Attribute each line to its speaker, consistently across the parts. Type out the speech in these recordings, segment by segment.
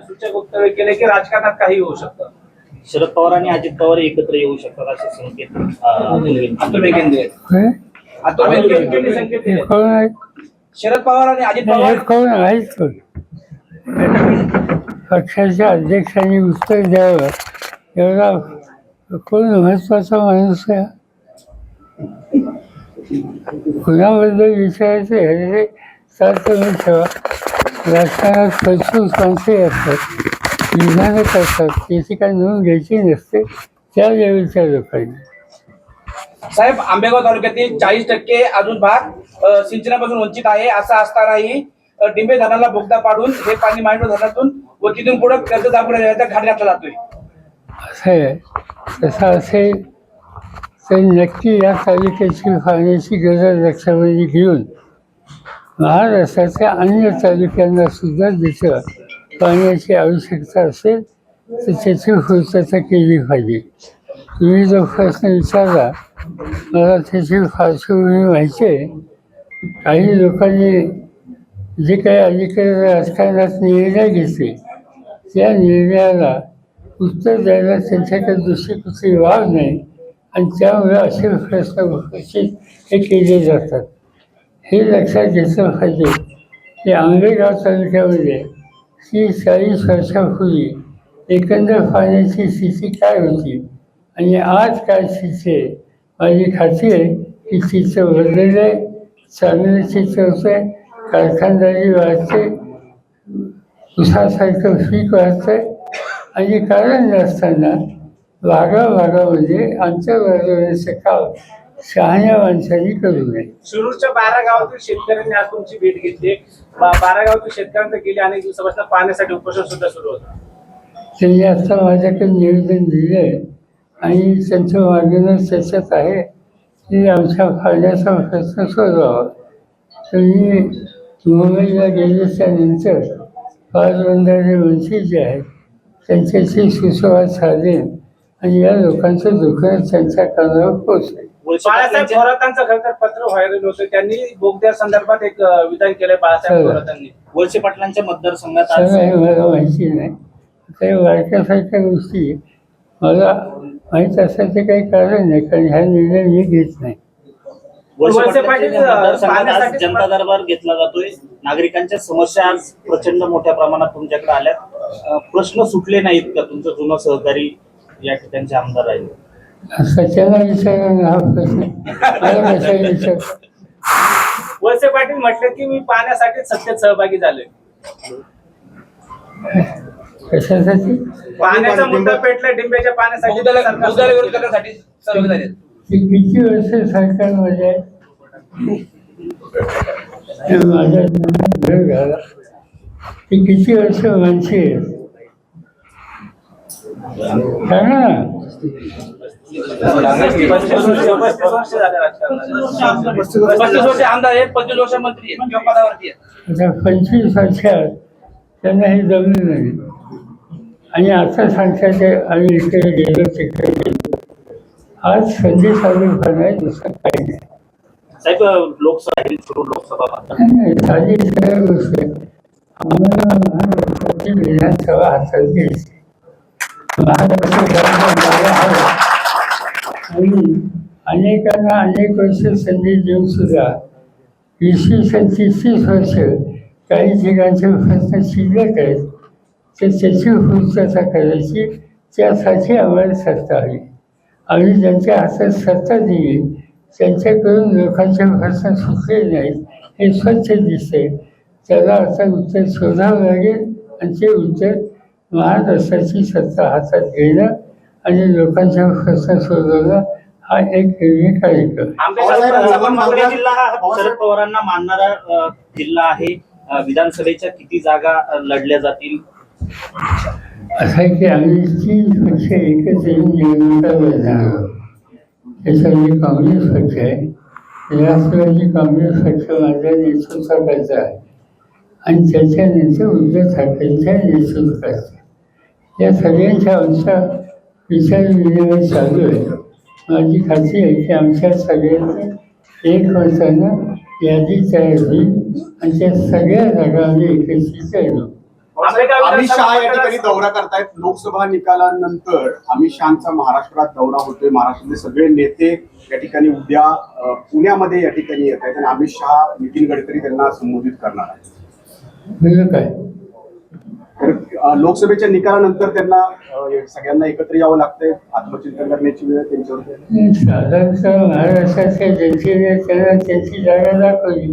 Speaker 1: सूचक वक्तव्य केले की राजकारणात काही होऊ शकतं?
Speaker 2: शरद पवार आणि अजित पवार एकत्र येऊ शकतात असे संकेत.
Speaker 1: अतुल? अतुल
Speaker 3: हे
Speaker 1: दिले?
Speaker 3: आहे
Speaker 1: शरद पवार आणि अजित
Speaker 3: नाही, हे
Speaker 1: पवार
Speaker 3: कोण आहेच पक्षाच्या अध्यक्षांनी उत्तर द्यावं. एवढा कोण महत्त्वाचा माणूस आहे? कुणाबद्दल विचारायचं हे तर तुम्ही ठेवा. राजकारणात खर्चूस माणसे असतात विधानं करतात त्याची काही नोंद घ्यायची नसते. त्या लेवलच्या लोकांनी.
Speaker 1: साहेब आंबेगाव तालुक्यातील चाळीस टक्के अजून भाग अ, सिंचनापासून वंचित आहे असं असतानाही अ, डिंबे धरणाला बोगदा पाडून हे पाणी मांडव धरणातून व तिथून पुढे कर्ज दाखवण्याचा घाट घातला जातोय.
Speaker 3: असं आहे. तसं असेल तर नक्की या तालुक्याची पाण्याची गरज लक्षामध्ये घेऊन महाराष्ट्राच्या अन्य तालुक्यांना सुद्धा जिथं पाण्याची आवश्यकता असेल तर त्याची पूर्तता केली पाहिजे. तुम्ही जो प्रश्न विचारला मला त्याची पार्श्वभूमी माहिती आहे. काही लोकांनी जे काही अलीकडे राजकारणात निर्णय घेतले त्या निर्णयाला उत्तर द्यायला त्यांच्याकडे दुसरी कुठली वाव नाही. आणि त्यामुळे असे प्रश्न हे केले जातात. हे लक्षात घेतलं पाहिजे की आंबेगाव तालुक्यामध्ये ही चाळीस वर्षापूर्वी एकंदर पाण्याची स्थिती काय होती? आणि आज काय स्थिती आहे? माझी खात्री आहे की चित्र बदललं आहे चांगलं चित्र होतं आहे कारखानदारी वाढते उसासारखं पीक आहे आणि कारण नसताना भागाभागामध्ये आमच्या अंतर काम शहाण्या माणसांनी करू नये.
Speaker 1: शिरूरच्या बारा गावातील शेतकऱ्यांनी आज तुमची भेट घेतली. बा- बारा गावातील शेतकऱ्यांचं गेली अनेक दिवसापासून पाण्यासाठी उपोषण सुद्धा सुरू होतं.
Speaker 3: त्यांनी आता माझ्याकडे निवेदन दिलं आहे आणि त्यांचं मागणं त्याच्यात आहे की आमच्या फायद्याचा प्रश्न सोडवावा. तुम्ही मुंबईला गेल्याच्यानंतर पाचबंधारे मंत्री जे आहेत त्यांच्याशी सुसंवाद साधेन आणि या लोकांचं दुःख त्यांच्या कानावर पोचेल.
Speaker 1: बाळासाहेब थोरातांचं खरं तर पत्र व्हायरल होतं. त्यांनी बोगद्या संदर्भात एक विधान केलंय बाळासाहेब
Speaker 3: हो.
Speaker 1: थोरातांनी.
Speaker 2: वळसे पाटलांच्या मतदारसंघात आज
Speaker 3: सगळं हे मला माहिती नाही काही वारक्यासारख्या गोष्टी मला माहीत असण्याचं काही कारण नाही कारण ह्या निर्णय मी घेत नाही.
Speaker 2: वळसे
Speaker 1: वळसे
Speaker 2: पाटलांच्या
Speaker 1: पाटील,
Speaker 2: मतदारसंघात आज
Speaker 1: पाण्यासाठी-
Speaker 2: जनता दरबार घेतला जातोय. नागरिकांच्या समस्या आज प्रचंड मोठ्या प्रमाणात तुमच्याकडे आल्यात. प्रश्न सुटले नाहीत का तुमचं जुनं सहकारी या ठिकाणचे आमदार राहिले
Speaker 3: हा प्रश्न कशाला विचार
Speaker 1: वळसे पाटील म्हटले की मी पाण्यासाठी सत्तेत सहभागी झालोय
Speaker 3: कशासाठी
Speaker 1: पाण्याचा मुद्दा पेटला डिंबेच्या पाण्यासाठी सरकार विरोध करण्यासाठी सहभागी झाले
Speaker 3: ते किती वर्ष सरकारमध्ये आहे? ते माझ्या घर घाला ते किती वर्ष आहेत सांगा ना
Speaker 1: पस्तीस वर्ष झाले राजकारणात. पस्तीस वर्ष आमदार आहेत पंचवीस वर्ष मंत्री
Speaker 3: पंचवीस वर्षात त्यांना हे जमलं नाही. आणि आता सांगतात ते आम्ही इकडे गेलो तिकडे गेलो. आज संधी चालू आहे दुसरं काही नाही.
Speaker 2: साहेब लोकसभा लोकसभा
Speaker 3: सरळ गोष्ट आम्हाला विधानसभा हातात घ्यायची. महाराष्ट्र शासन आणि अनेकांना अनेक वर्ष संधी देऊन सुद्धा इसवी सन तीस तीस वर्ष काही ठिकाणचे प्रश्न शिल्लक आहेत तर त्याची पूर्तता करायची त्यासाठी आम्हाला सत्ता हवी आम्ही ज्यांच्या हातात सत्ता दिली त्यांच्याकडून लोकांचे प्रश्न सुटले नाहीत हे स्वच्छ दिसते त्याला आता उत्तर शोधावं लागेल आणि ते उत्तर महाराष्ट्राची सत्ता हातात घेणं आणि लोकांच्या प्रश्न सोडवणं हा एक निर्णय कार्यक्रम.
Speaker 2: शरद पवारांना मानणारा जिल्हा आहे. विधानसभेच्या किती जागा लढल्या जातील?
Speaker 3: असं आहे की आम्ही तीन पक्ष एकत्र येऊन निवडणुका लढणार आहोत. त्याच्यामध्ये काँग्रेस पक्ष आहे. राष्ट्रवादी काँग्रेस पक्ष माझ्या नेतृत्वाखालचा आहे. आणि त्याच्यानंतर उद्धव ठाकरेंच्या नेतृत्वाचा या सगळ्यांच्या आमचा विचार विनिमय चालू आहे. माझी खात्री आहे की आमच्या सगळ्यांचं एक वर्षानं यादी तयार होईल आणि त्या सगळ्या जागा आम्ही एकत्रित येऊ
Speaker 4: अमित शहा या ठिकाणी दौरा करतायत. लोकसभा निकालानंतर अमित शहाचा महाराष्ट्रात दौरा होतोय. महाराष्ट्रातले सगळे नेते या ठिकाणी उद्या पुण्यामध्ये या ठिकाणी येत आहेत आणि अमित शहा नितीन गडकरी त्यांना संबोधित करणार आहेत.
Speaker 3: म्हणजे काय?
Speaker 4: लोकसभेच्या निकालानंतर त्यांना सगळ्यांना एकत्र यावं लागतंय. आत्मचिंतन करण्याची वेळ त्यांच्यावर.
Speaker 3: साधारणतः महाराष्ट्राच्या जनतेने त्यांना त्यांची जागा दाखवली.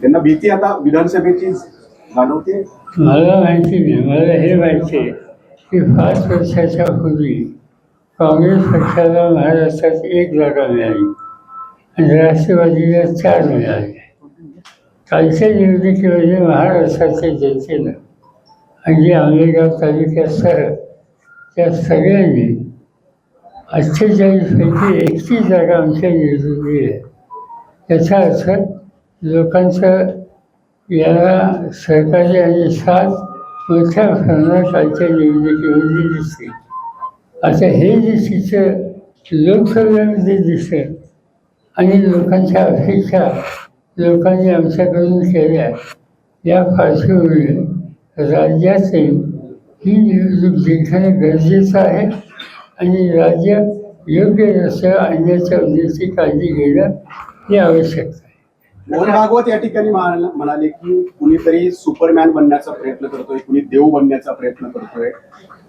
Speaker 4: त्यांना भीती आता विधानसभेची जाणवते?
Speaker 3: मला माहिती नाही. मला हे माहिती आहे की पाच वर्षाच्या पूर्वी काँग्रेस पक्षाला महाराष्ट्रात एक जागा मिळाली. आणि राष्ट्रवादीला चार मिळाले कालच्या निवडणुकीमध्ये महाराष्ट्राच्या जनतेनं म्हणजे आणि आंबेगाव तालुक्यात सर त्या सगळ्यांनी अठ्ठेचाळीसपैकी एकतीस जागा आमच्या निवडून आहे. त्याचा अर्थ लोकांचं याला सहकार्य आणि साथ मोठ्या प्रमाणात कालच्या निवडणुकीमध्ये दिसते. आता हे जे चित्र लोकसभेमध्ये दिसतं आणि लोकांच्या अपेक्षा लोकांनी आमच्याकडून केल्या. या पार्श्वभूमीवर राज्याचे ही निवडणूक जिंकणं गरजेचं आहे आणि राज्य योग्य रस्त्यावर आणण्याच्या उद्देशाची काळजी घेणं ही आवश्यकता आहे.
Speaker 4: मोहन भागवत या ठिकाणी म्हणाल- की कुणीतरी सुपरमॅन बनण्याचा प्रयत्न करतोय कुणी देव बनण्याचा प्रयत्न करतोय.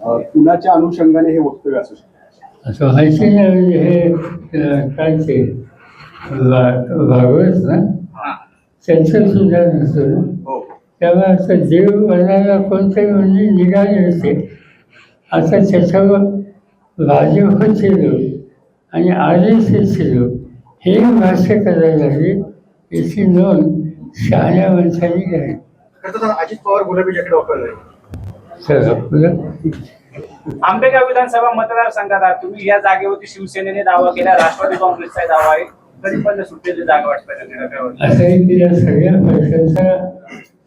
Speaker 4: कुणाच्या अनुषंगाने हे वक्तव्य असू शकतं?
Speaker 3: असं माहिती नाही हे काय ते? भागवत ना?
Speaker 1: हा.
Speaker 3: त्यांचं सुद्धा नसतं ना?
Speaker 4: हो.
Speaker 3: त्यामुळे असं देव बनायला कोणतरी म्हणजे निघाले होते आता त्याच्यावर भाजपचे लोक आणि आर एस लोक हे भाष्य करायला लागले. याची नोंद शहाण्या माणसांनी घ्यावी.
Speaker 4: अजित पवार गुलाबी वापरले.
Speaker 1: आंबेगाव विधानसभा मतदारसंघात आहात तुम्ही या जागेवरती शिवसेनेने दावा केला राष्ट्रवादी काँग्रेसचा दावा आहे. तरी पण सुटलेली जागा
Speaker 3: तिला सगळ्या पक्षाचा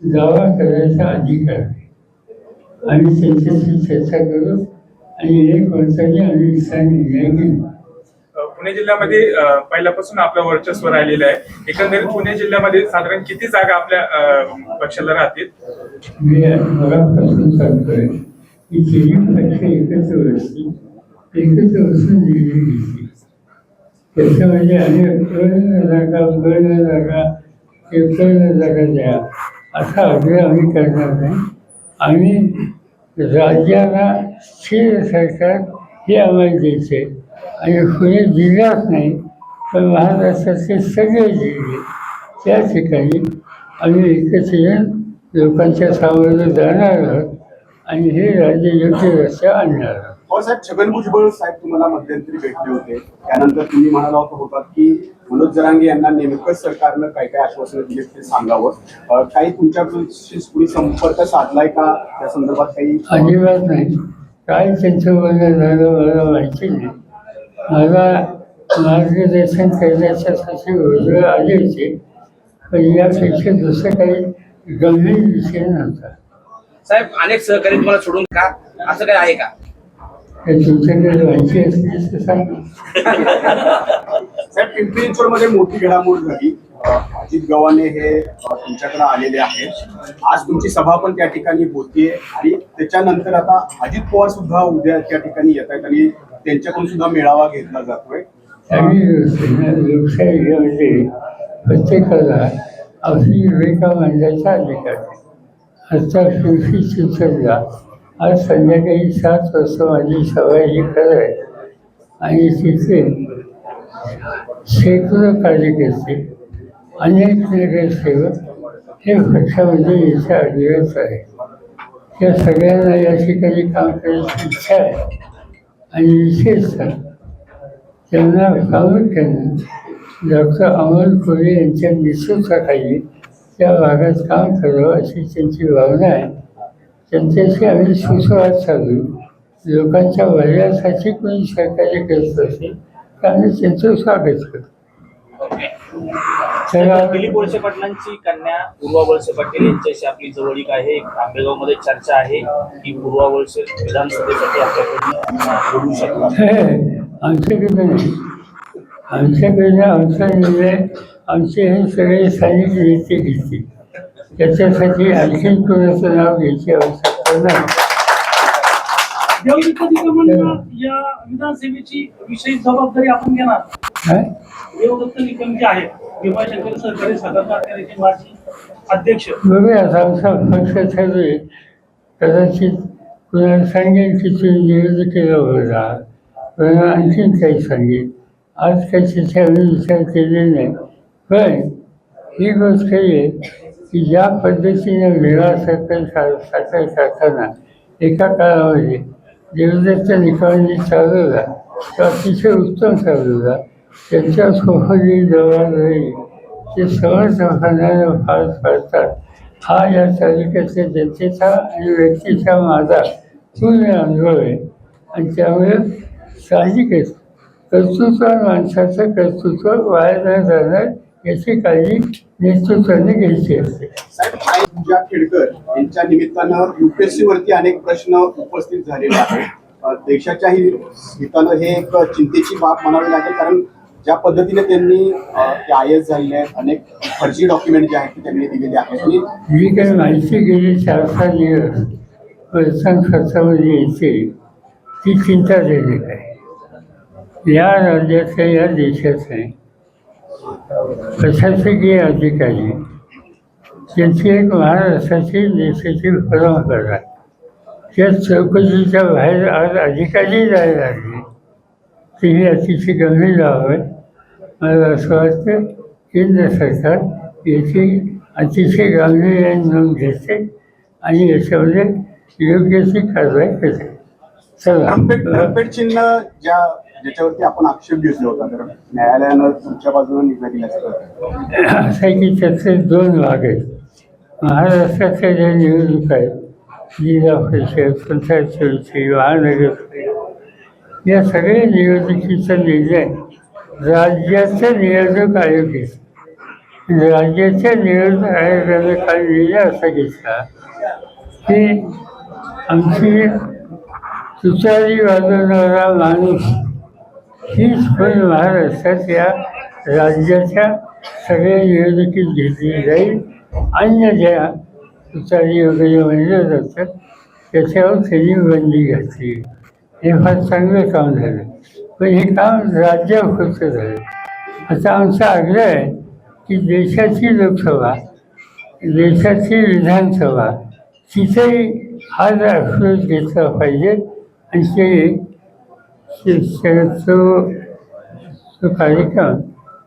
Speaker 3: दावा करायचा अधिकार आहे. आम्ही त्यांच्याशी चर्चा करू आणि हे निर्णय घेऊ
Speaker 5: अ, पुणे जिल्ह्यामध्ये पहिल्यापासून आपलं वर्चस्व राहिलेलं आहे. एकंदरीत पुणे जिल्ह्यामध्ये साधारण किती जागा आपल्या पक्षाला राहतील?
Speaker 3: मी मगापासून सांगतोय की तिन्ही पक्ष एकत्र बसली एकत्र बसून निर्णय घेतली त्याच्यामध्ये अनेक कर्ण जागा कर्ण जागा ते कर्ण जागा द्या असा आग्रह आम्ही करणार नाही आम्ही राज्याला स्थिर सरकार हे आम्हाला द्यायचे आणि पुणे जिल्ह्यात नाही पण महाराष्ट्राचे सगळे जिल्हे त्या ठिकाणी आम्ही एकत्र येऊन लोकांच्या सामोरं जाणार आहोत आणि हे राज्य योग्य रस्त्यावर आणणार आहोत
Speaker 4: साहेब छगन भुजबळ साहेब तुम्हाला मध्यंतरी भेटले होते. त्यानंतर तुम्ही म्हणाला होतात की मनोज जरांगे यांना नेमकं सरकारनं काय काय आश्वासन दिले ते सांगावं. काही तुमच्याशी कुणी संपर्क साधलाय का? त्या संदर्भात काही
Speaker 3: अजिबात नाही. काय त्यांचं झालं मला माहिती नाही. मला मार्गदर्शन करण्याच्यासाठी वेगळं आले होते पण यापेक्षा दुसरं काही गंभीर विषय नव्हता.
Speaker 1: साहेब अनेक सहकारी तुम्हाला सोडून का? असं काय आहे का?
Speaker 3: तुमच्याकडे माहिती असली तर सांगा.
Speaker 4: साहेब पिंपरी चिंचवडमध्ये मोठी घडामोड झाली. अजित गव्हाणे हे तुमच्याकडे आलेले आहेत. आज तुमची सभा पण त्या ठिकाणी होतीये. आणि त्याच्यानंतर आता अजित पवार सुद्धा उद्या त्या ठिकाणी येत आहेत आणि त्यांच्याकडून सुद्धा मेळावा घेतला जातोय.
Speaker 3: ना लोकशाहीमध्ये प्रत्येकाला आपली भूमिका मांडायचा अधिकार पिंपरी चिंचवडला आज संध्याकाळी सात वाजता माझी सवय ही खरं आहे. आणि तिथे शेकडो कार्यकर्ते अनेक नगरसेवक हे पक्षामध्ये याच्या अग्रच आहे. त्या सगळ्यांना या ठिकाणी काम करायची इच्छा आहे. आणि विशेषतः त्यांना प्रामुख्याने डॉक्टर अमोल कोरे यांच्या नेतृत्वाखाली त्या भागात काम करावं अशी त्यांची भावना आहे. त्यांच्याशी आम्ही सुसंवाद साधू. लोकांच्या भल्यासाठी कोणी सहकार्य करत असेल तर आम्ही त्यांचं स्वागत करतो. चला
Speaker 2: दिलीप वळसे पाटलांची कन्या पूर्वा वळसे पाटील यांच्याशी आपली जवळीक आहे. आंबेगावमध्ये चर्चा आहे की पूर्वा वळसे विधानसभेसाठी आपल्याकडनं लढू शकतात.
Speaker 3: आमच्याकडे आमच्याकडे आमचा निर्णय आमचे हे सगळे स्थानिक नेते घेतील. त्याच्यासाठी आणखीन कोणाचं नाव घ्यायची आवश्यकता नाही.
Speaker 6: या विधानसभेची विशेष जबाबदारी आपण घेणार?
Speaker 3: काय?
Speaker 6: देवदत्त निकम जे आहेत भीमाशंकर सहकारी साखर कारखान्याचे माजी अध्यक्ष.
Speaker 3: बघूया आता आमचा पक्ष ठरवे कदाचित कुणाला सांगेन की तुम्ही निवडणुकीला उभा कुणाला आणखीन काही सांगेन आज काही आम्ही विचार केलेला नाही. पण ही गोष्ट आहे की ज्या पद्धतीने वेगळा सरकार कार करताना एका काळामध्ये देवदत्त निकालांनी चालवला तो अतिशय उत्तम चालवला त्यांच्या जे जबाबदारी ते सहज फार पडतात हा या तालुक्यातल्या जनतेचा आणि व्यक्तीचा माझा पूर्ण अनुभव आहे. आणि त्यामुळे साहजिकच कर्तृत्व माणसाचं कर्तृत्व वाया न जाणार याची काळजी नेतृत्वाने घ्यायची असते.
Speaker 4: साहेब आई पूजा खेडकर यांच्या निमित्तानं युपीएससी वरती अनेक प्रश्न उपस्थित झालेले आहेत. देशाच्याही हितानं हे एक चिंतेची बाब म्हणावी लागेल कारण ज्या पद्धतीने त्यांनी आय एस झालेले आहेत अनेक फर्जी डॉक्युमेंट जे आहेत ते त्यांनी दिलेले आहेत. आणि
Speaker 3: जी काही माहिती गेली चार सहा दिवस वर्षां खर्चामध्ये यायची ती चिंताजनक आहे. या राज्याचं या देशाचं प्रशासकीय अधिकारी त्यांची एक महाराष्ट्राची देशाची परंपरा त्या चौकशीच्या बाहेर आज अधिकारी जायला लागले. ते ही अतिशय गंभीर बाब आहे मला असं वाटतं केंद्र सरकार याची अतिशय गांभीर्याने नोंद घेते आणि याच्यामध्ये योग्य ती कारवाई करते.
Speaker 4: ट्रम्पेट
Speaker 3: चला
Speaker 4: ट्रम्पेट चिन्ह ज्या ज्याच्यावरती आपण आक्षेप घेतला होता तर न्यायालयानं तुमच्या बाजूने निर्णय दिल्याचं
Speaker 3: असं की त्याचे दोन भाग आहेत. महाराष्ट्राच्या ज्या निवडणूक आहेत जिल्हा परिषद पंचायत समिती महानगर या सगळ्या निवडणुकीचा निर्णय राज्याचे निवडणूक आयोग घेतला राज्याच्या निवडणूक आयोगाने काल निर्णय असा घेतला की आमची तुतारी वाजवणारा माणूस हीच पण महाराष्ट्रात या राज्याच्या सगळ्या निवडणुकीत घेतली जाईल. अन्य ज्या तुतारी वगैरे म्हणलं जातात त्याच्यावर त्यांनी बंदी घातली. हे फार चांगलं काम झालं. पण हे काम राज्यापुरतं झालं. आता आमचा आग्रह आहे की देशाची लोकसभा देशाची विधानसभा तिथेही हा अप्रोच घेतला पाहिजे आणि ते तो कार्यक्रम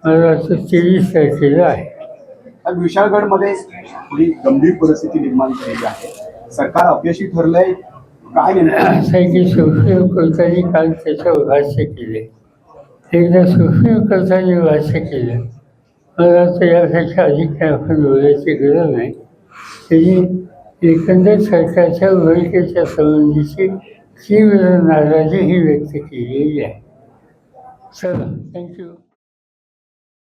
Speaker 3: मला वाटतं तेवीस तारखेला आहे.
Speaker 4: आज विशाळगडमध्ये थोडी गंभीर परिस्थिती निर्माण झालेली आहे. सरकार अपयशी ठरलंय काय
Speaker 3: असं की कोर्टाने काल त्याचं भाष्य केले. एकदा कोर्टाने भाष्य केलं. मला वाटतं यापेक्षा अधिक काय आपण बोलायची गरज नाही. त्यांनी एकंदर सरकारच्या भूमिकेच्या संबंधीची तीव्र नाराजी ही व्यक्त केलेली आहे. चला थँक्यू